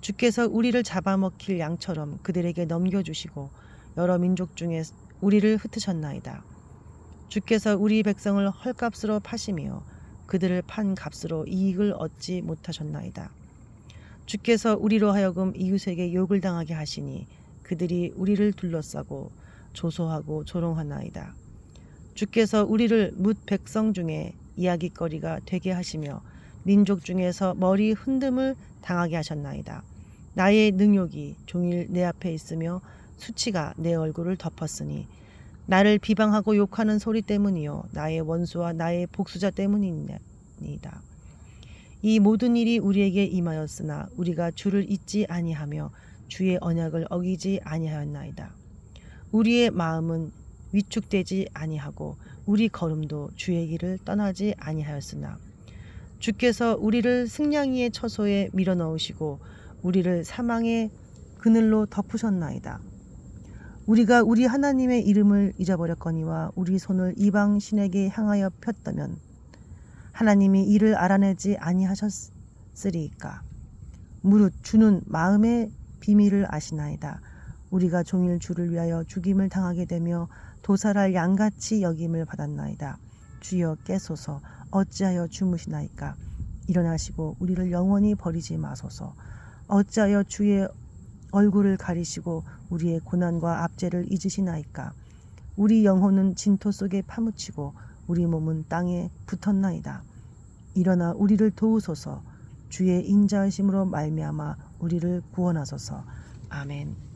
주께서 우리를 잡아먹힐 양처럼 그들에게 넘겨주시고 여러 민족 중에 우리를 흩으셨나이다. 주께서 우리 백성을 헐값으로 파시며 그들을 판 값으로 이익을 얻지 못하셨나이다. 주께서 우리로 하여금 이웃에게 욕을 당하게 하시니 그들이 우리를 둘러싸고 조소하고 조롱하나이다. 주께서 우리를 뭇 백성 중에 이야기거리가 되게 하시며 민족 중에서 머리 흔듦을 당하게 하셨나이다. 나의 능욕이 종일 내 앞에 있으며 수치가 내 얼굴을 덮었으니 나를 비방하고 욕하는 소리 때문이요 나의 원수와 나의 복수자 때문이니이다. 이 모든 일이 우리에게 임하였으나 우리가 주를 잊지 아니하며 주의 언약을 어기지 아니하였나이다. 우리의 마음은 위축되지 아니하고 우리 걸음도 주의 길을 떠나지 아니하였으나 주께서 우리를 승냥이의 처소에 밀어넣으시고 우리를 사망의 그늘로 덮으셨나이다. 우리가 우리 하나님의 이름을 잊어버렸거니와 우리 손을 이방 신에게 향하여 폈다면 하나님이 이를 알아내지 아니하셨으리이까 무릇 주는 마음의 비밀을 아시나이다. 우리가 종일 주를 위하여 죽임을 당하게 되며 도살할 양같이 여김을 받았나이다. 주여 깨소서 어찌하여 주무시나이까? 일어나시고 우리를 영원히 버리지 마소서. 어찌하여 주의 얼굴을 가리시고 우리의 고난과 압제를 잊으시나이까? 우리 영혼은 진토 속에 파묻히고 우리 몸은 땅에 붙었나이다. 일어나 우리를 도우소서. 주의 인자하심으로 말미암아 우리를 구원하소서. 아멘